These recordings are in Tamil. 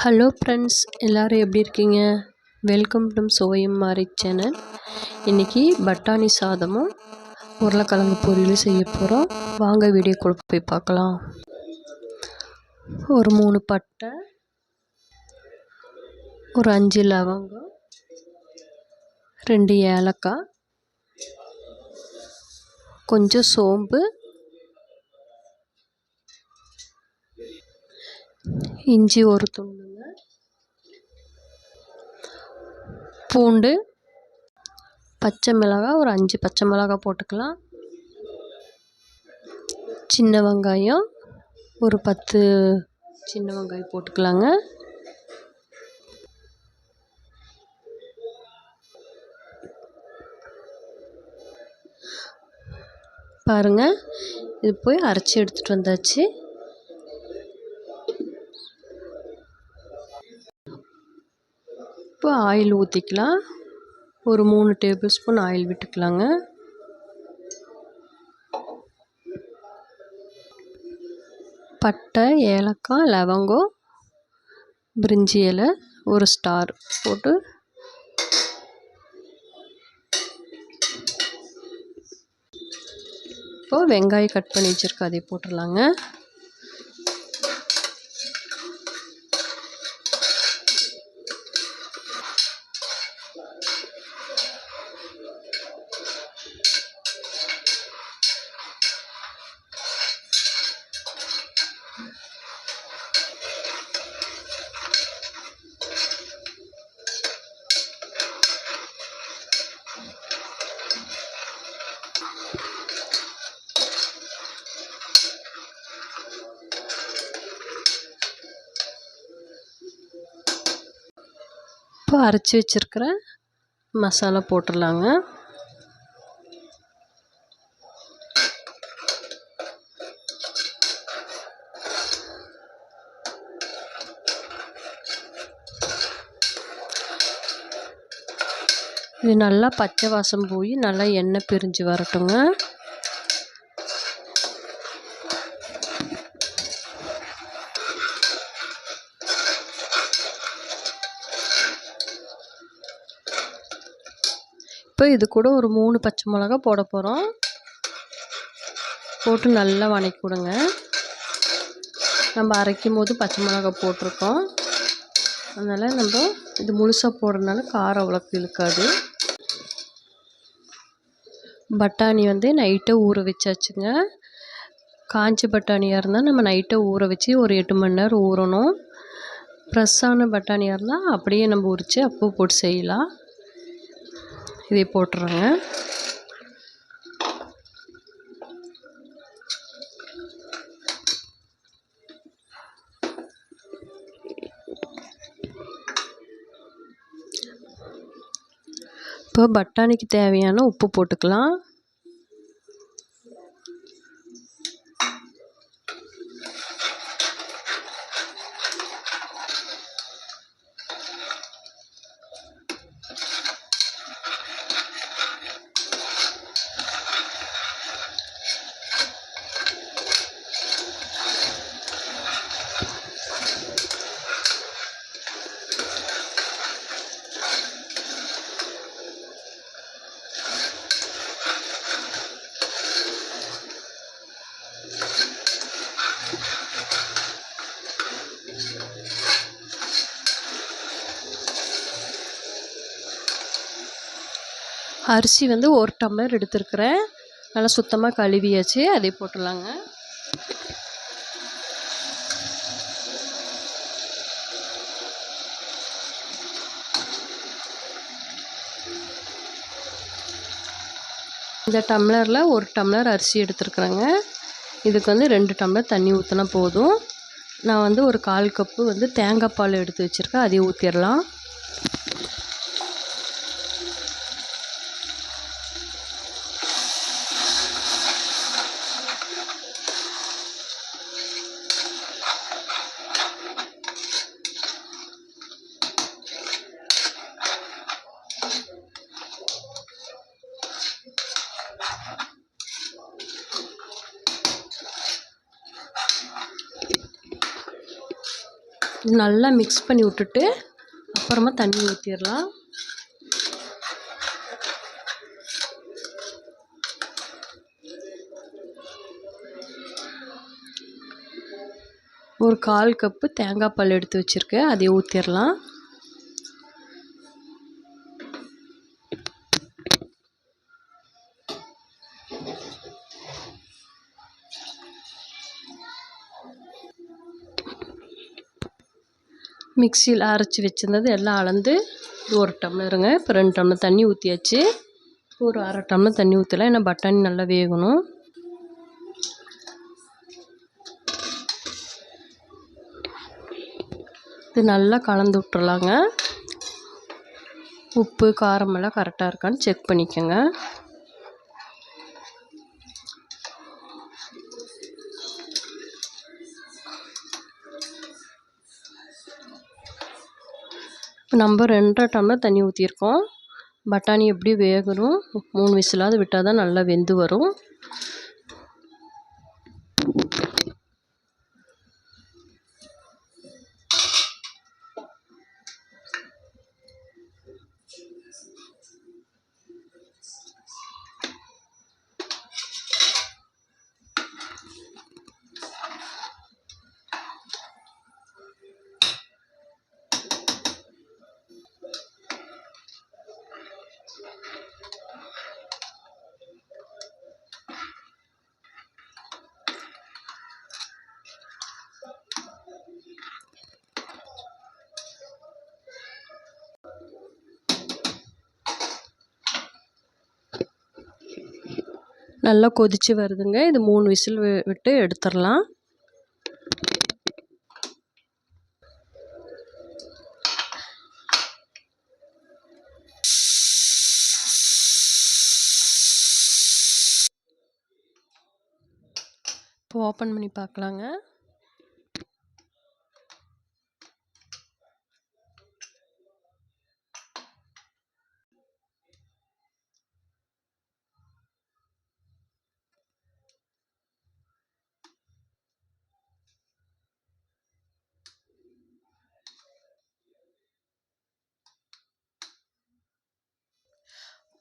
ஹலோ ஃப்ரெண்ட்ஸ் எல்லோரும் எப்படி இருக்கீங்க? வெல்கம் டு சோயம் மாரி சேனல் இன்றைக்கி பட்டாணி சாதமும் உருளைக்கிழங்கு பொரியலும் செய்ய போகிறோம் வாங்க வீடியோ வீடியோக்குள்ள போய் பார்க்கலாம். ஒரு மூணு பட்டை ஒரு அஞ்சு லவங்கம் ரெண்டு ஏலக்காய் கொஞ்சம் சோம்பு இஞ்சி ஒரு துண்டுங்க. பூண்டு பச்சை மிளகாய் ஒரு அஞ்சு பச்சை மிளகாய் போட்டுக்கலாம். சின்ன வெங்காயம் ஒரு பத்து சின்ன வெங்காயம் போட்டுக்கலாங்க. பாருங்கள் இது போய் அரைச்சி எடுத்துகிட்டு வந்தாச்சு. இப்போ ஆயில் ஊற்றிக்கலாம் ஒரு மூணு டேபிள் ஸ்பூன் ஆயில் விட்டுக்கலாங்க. பட்டை ஏலக்காய் லவங்கம் பிரிஞ்சி இலை ஒரு ஸ்டார் போட்டு இப்போது வெங்காயம் கட் பண்ணி வச்சுருக்க அதை போட்டுடலாங்க. இப்போ அரைச்சி வச்சுருக்கிற மசாலா போட்டுடலாங்க. இது நல்லா பச்சை வாசம் போய் நல்லா எண்ணெய் பிரிஞ்சு வரட்டுங்க. இப்போ இது கூட ஒரு மூணு பச்சை மிளகா போட போகிறோம் போட்டு நல்லா வணக்கி விடுங்க. நம்ம அரைக்கும் போது பச்சை மிளகா போட்டிருக்கோம். அதனால் நம்ம இது முழுசாக போடுறதுனால காரம் அவ்வளோக்கு இழுக்காது. பட்டாணி வந்து நைட்டை ஊற வச்சாச்சுங்க. காஞ்ச பட்டாணியாக இருந்தால் நம்ம நைட்டை ஊற வச்சு ஒரு எட்டு மணி நேரம் ஊறணும். ஃப்ரெஷ்ஷான பட்டாணியாக இருந்தால் அப்படியே நம்ம உரித்து அப்போ போட்டு செய்யலாம். இதை போட்டுறேங்க இப்போ பட்டாணிக்கு தேவையான உப்பு போட்டுக்கலாம். அரிசி வந்து ஒரு டம்ளர் எடுத்துருக்குறேன். நல்லா சுத்தமாக கழுவியாச்சு. அதே போட்டுடலாங்க. இந்த டம்ளரில் ஒரு டம்ளர் அரிசி எடுத்துருக்குறேங்க. இதுக்கு வந்து ரெண்டு டம்ளர் தண்ணி ஊற்றினா போதும். நான் வந்து ஒரு கால் கப்பு வந்து தேங்காய் பால் எடுத்து வச்சுருக்கேன். அதையும் ஊற்றிடலாம் நல்லா மிக்ஸ் பண்ணி விட்டுட்டு அப்புறமா தண்ணி ஊற்றிடலாம் ஒரு கால் கப்பு தேங்காய் பால் எடுத்து வச்சுருக்கேன். அதை ஊற்றிடலாம் மிக்சியில் அரைச்சி வச்சுருந்தது எல்லாம் அளந்து ஒரு டம்ளருங்க. இப்போ ரெண்டு டம்ளர் தண்ணி ஊற்றியாச்சு ஒரு அரை டம்ளர் தண்ணி ஊற்றலாம் ஏன்னா பட்டாணி நல்லா வேகணும். இது நல்லா கலந்து விட்டுறலாங்க. உப்பு காரமெல்லாம் கரெக்டாக இருக்கான்னு செக் பண்ணிக்கோங்க. நம்ம ரெண்டரை டம்ளர் தண்ணி ஊற்றிருக்கோம் பட்டாணி எப்படி வேகணும்? மூணு விசிலாவது விட்டால் தான் நல்லா வெந்து வரும். நல்லா கொதித்து வருதுங்க. இது மூணு விசில் விட்டு எடுத்துடலாம் இப்போ ஓப்பன் பண்ணி பார்க்கலாங்க.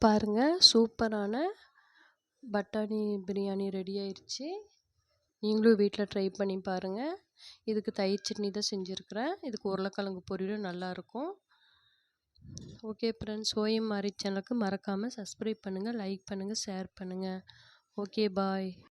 பாருங்கள் சூப்பரான பட்டாணி பிரியாணி ரெடி ஆயிடுச்சு நீங்களும் வீட்டில் ட்ரை பண்ணி பாருங்கள் இதுக்கு தயிர் சட்னி தான் செஞ்சுருக்கிறேன். இதுக்கு உருளைக்கிழங்கு பொரியலும் நல்லாயிருக்கும் ஓகே ஃப்ரெண்ட்ஸ் ஓஎம் மாரி சேனலுக்கு மறக்காமல் சப்ஸ்கிரைப் பண்ணுங்கள் லைக் பண்ணுங்கள் ஷேர் பண்ணுங்கள் ஓகே பாய்